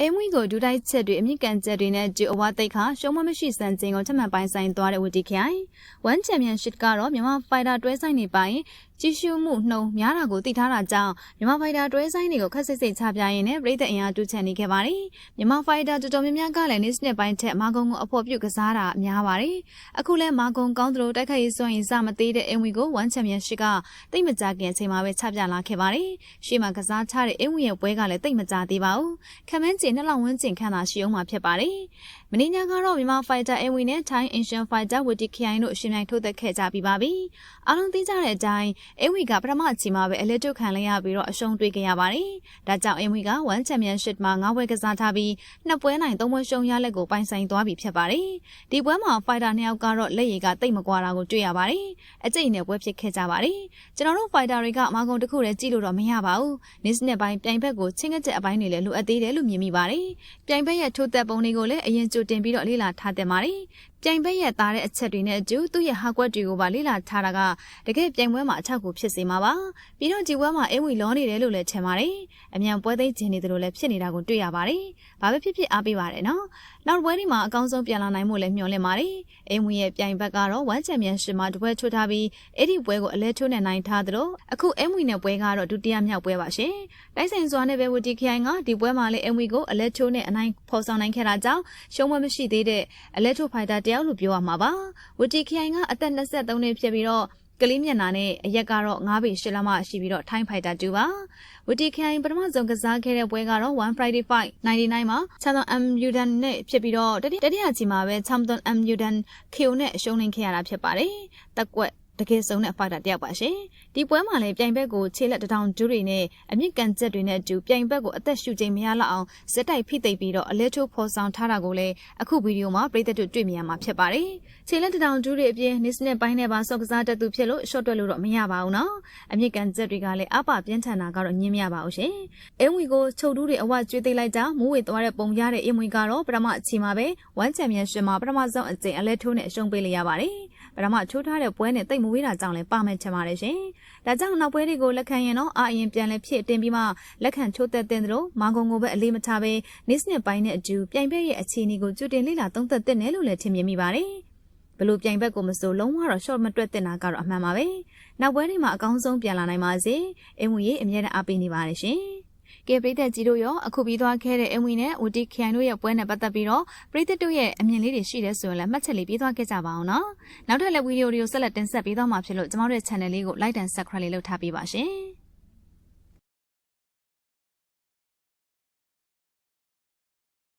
အင်းဝီကိုဒူတိုက်ချက်တွေအမြင့်ကန်ချက်တွေနဲ့ဂျူအဝါတိတ်ခါရှုံးမမရှိစံကျင်ကိုထပ်မံပိုင်ဆိုင်သွားတဲ့ဝတီခိုင်ဝမ်ချန်ပီယံရှစ်ကတော့မြန်မာဖိုင်တာတွဲဆိုင်နေပိုင်ကြီးရှုမှုနှုံများတာကိုသိထားတာကြောင့်မြန်မာဖိုင်တာတွဲဆိုင်တွေကိုခက်စစ်စစ်ချပြရင်းနဲ့ပြည်သက်အင်အားတူချန်နေခဲ့ပါတယ်မြန်မာဖိုင်တာတော်တော်များများကလည်းနေ့စနစ်ပိုင်းထက်မာကုံကိုအဖို့ပြုတ်ကစားတာများပါတယ်အခုလဲမာကုံကောင်းသလိုတိုက်ခိုက်ရေးစွမ်းရည်စမသေးတဲ့အင်းဝီကိုဝမ်ချန်ပီယံရှစ်ကတိတ်မကြခင်အချိန်မှာပဲချပြလာခဲ့ပါတယ်ရှေ့မှာကစားချတဲ့အင်းဝီရဲ့ပွဲကလည်းတိတ်မကြသေးပါဘူးခမန်းကျင်နှစ်လောက်ဝန်းကျင်ခန့်သာရှိအောင်မှာဖြစ်ပါတယ်မင်းညာကတော့မြန်မာဖိုင်တာအင်းဝီနဲ့ Thai Asian Fighter ဝတီခိုင်တို့အရှင်မြိုင်ထိုးသက်ခဲ့ကြပြီးပါပြီအားလုံးသိကြတဲ့အတိုင်းအင်းဝီကပထမအချိန်မှာပဲအလက်တုခံလိုက်ရပြီးတော့အရှုံးတွေ့ခဲ့ရပါတယ်ဒါကြောင့်အင်းဝီက1 Championship မှာ9ပွဲကစားထားပြီးနှစ်ပွဲနိုင်3ပွဲရှုံးရလက်ကိုပိုင်ဆိုင်သွားပြီဖြစ်ပါတယ်ဒီပွဲမှာ Fighter နှစ်ယောက်ကတော့လက်ရည်ကတိတ်မကွာတာကိုတွေ့ရပါတယ်အကျိတ်နဲ့ပွဲဖြစ်ခဲ့ကြပါတယ်ကျွန်တော်တို့ Fighter တွေကမာကုံတစ်ခုတည်းကြည့်လို့တော့မရပါဘူးနေ့စနစ်ပိုင်းပြိုင်ဘက်ကိုချင်းကချက်အပိုင်းတွေလည်းလိုအပ်သေးတယ်လို့မြင်မိပါတယ်ပြိုင်ဘက်ရဲ့ထိုးသက်ပုံတွေကိုလည်းအရင်ကြိုတင်ပြီးတော့လေ့လာထားသင့်ပါတယ်ပြိုင်ဘက်ရဲ့သားတဲ့အချက်တွေနဲ့အကျိုးသူ့ရဲ့ဟာကွက်တွေကိုပါလေ့လာထားတာကတကယ်ပြိုင်ပွဲမှာအထောက်အကူဖြစ်စေမှာပါပြီးတော့ဒီပွဲမှာအင်းဝီလောနေတယ်လို့လည်းထင်ပါတယ်အမြန်ပွဲသိမ်းခြင်းနေတယ်လို့လည်းဖြစ်နေတာကိုတွေ့ရပါတယ်ဘာပဲဖြစ်ဖြစ်အားပေးပါတယ်နော်နောက်ပွဲဒီမှာအကောင်းဆုံးပြန်လာနိုင်မှုလည်းမျှော်လင့်ပါတယ်အင်းဝီရဲ့ပြိုင်ဘက်ကတော့ဝမ်ချန်ပီယံရှစ်မှာတပွဲချိုးထားပြီးအဲ့ဒီပွဲကိုအလဲထိုးနဲ့နိုင်ထားသလိုအခုအင်းဝီနဲ့ပွဲကတော့ဒုတိယမြောက်ပွဲပါရှင်တိုက်ဆိုင်စွာနဲ့ပဲဝတီခိုင်ကဒီပွဲမှာလည်းအင်းဝီကိုအလဲထိုးနဲ့အနိုင်ဖော်ဆောင်နိုင်ခဲ့တာကြောင့်ရှုံးမမရှိသေးတဲ့အလဲထိုးဖိုက်တာတယောက်လို့ပြောရမှာပါဝတီခိုင်ကအသက်23နှစ်ဖြစ်ပြီးတော့ကလေးမျက်နှာနဲ့အရက်ကတော့9ပေရှစ်လမှရှိပြီးတော့ထိုင်းဖိုက်တာ2ပါဝတီခိုင်ပထမဆုံးကစားခဲ့တဲ့ပွဲကတော့1 Friday Fight 99မှာ Champion M Udan နဲ့ဖြစ်ပြီးတော့တတိယချီမှာပဲ Champion M Udan KO နဲ့အရှုံးနိုင်ခဲ့ရတာဖြစ်ပါတယ်တက်ကွက် တကယ်ဆုံးတဲ့ဖိုက်တာတယောက်ပါရှင်ဒီပွဲမှာလည်းပြိုင်ဘက်ကိုခြေလက်တထောင်ဒူးတွေနဲ့အမြင့်ကန်ချက်တွေနဲ့အတူပြိုင်ဘက်ကိုအသက်ရှူချိန်မရလောက်အောင်ဇက်တိုက်ဖိသိပ်ပြီးတော့အလဲထိုးဖော်ဆောင်ထားတာကိုလည်းအခုဗီဒီယိုမှာပြည်သက်တို့တွေ့မြင်ရမှာဖြစ်ပါတယ်ခြေလက်တထောင်ဒူးတွေအပြင်နစ်စနစ်ပိုင်းနဲ့ပါဆော့ကစားတတ်သူဖြစ်လို့ရှော့တွက်လို့တော့မရပါဘူးနော်အမြင့်ကန်ချက်တွေကလည်းအပပြင်းထန်တာကတော့ညင်းမရပါဘူးရှင်အင်းဝီကိုချုပ်တူးတွေအဝကျွေးသိမ်းလိုက်တာမိုးဝေသွားတဲ့ပုံရတဲ့အင်းဝီကတော့ပထမအချိန်မှာပဲ1ချန်ပီယံရှစ်မှာပထမဆုံးအကြိမ်အလဲထိုးနဲ့အရှုံးပေးလိုက်ရပါတယ် ပထမချိုးထားတဲ့ပွဲနဲ့တိတ်မဝေးတာကြောင့်လည်းပါမယ်ချင်ပါတယ်ရှင်။ဒါကြောင့်နောက်ပွဲတွေကိုလက်ခံရင်တော့အာအရင်ပြန်လဲဖြစ်တင်ပြီးမှလက်ခံချိုးသက်တဲ့တို့မောင်ကုံကိုပဲအလေးမထားပဲနေ့စနစ်ပိုင်းနဲ့အတူပြိုင်ဘက်ရဲ့အခြေအနေကိုကြိုတင်လေ့လာသုံးသပ်တဲ့နယ်လို့လည်းထင်မြင်မိပါတယ်။ဘလို့ပြိုင်ဘက်ကိုမစိုးလုံးဝတော့ short မတွက်တင်တာကတော့အမှန်ပါပဲ။နောက်ပွဲတွေမှာအကောင်းဆုံးပြန်လာနိုင်ပါစေ။အင်းဝီရဲ့အမြဲတမ်းအားပေးနေပါတယ်ရှင်။ ကဲပရိသတ်ကြီးတို့ရောအခုပြီးသွားခဲ့တဲ့အင်ဝီနဲ့ဝတီခိုင်တို့ရဲ့ပွဲနဲ့ပတ်သက်ပြီးတော့ပရိသတ်တို့ရဲ့အမြင်လေးတွေရှိတယ်ဆိုရင်လည်းမှတ်ချက်လေးပြီးသွားခဲ့ကြပါအောင်နော်နောက်ထပ်လည်းဗီဒီယိုတွေကိုဆက်လက်တင်ဆက်ပေးသွားမှာဖြစ်လို့ကျမတို့ရဲ့ channel လေးကို like and subscribe လေးလုပ်ထားပေးပါရှင်